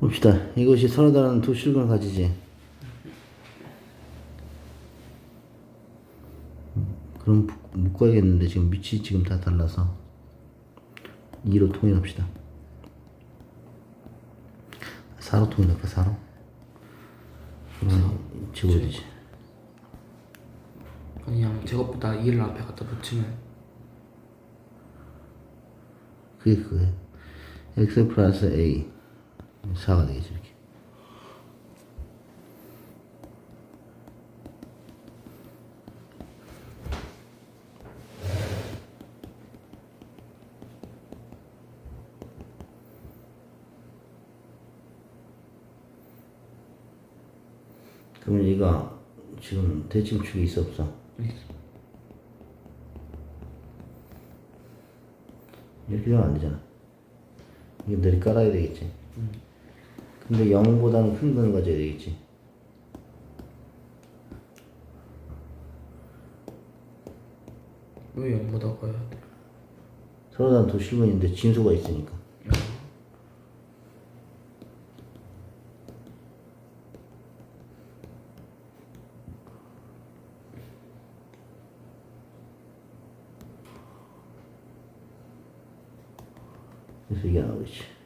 봅시다. 이것이 서로 다른 두 실근을 가지지. 음, 그럼 묶- 묶어야겠는데 지금 밑이 지금 다 달라서 2로 통일합시다. 4로 통일할까 4로? 그러면 제곱이지. 그냥 제곱보다 2를 앞에 갖다 붙이면 그게 그거예요. x 플러스 a 4가 되겠지 이렇게. 그러면 얘가 지금 대칭축이 있어 없어? 이렇게 되면 안 되잖아. 이거 내리 깔아야 되겠지. 근데 0보다는 큰 거는 가져야 되겠지. 왜 0보다 커야 돼? 서로 다른 두 실근인데 진수가 있으니까. 그래서 이게 나오겠지.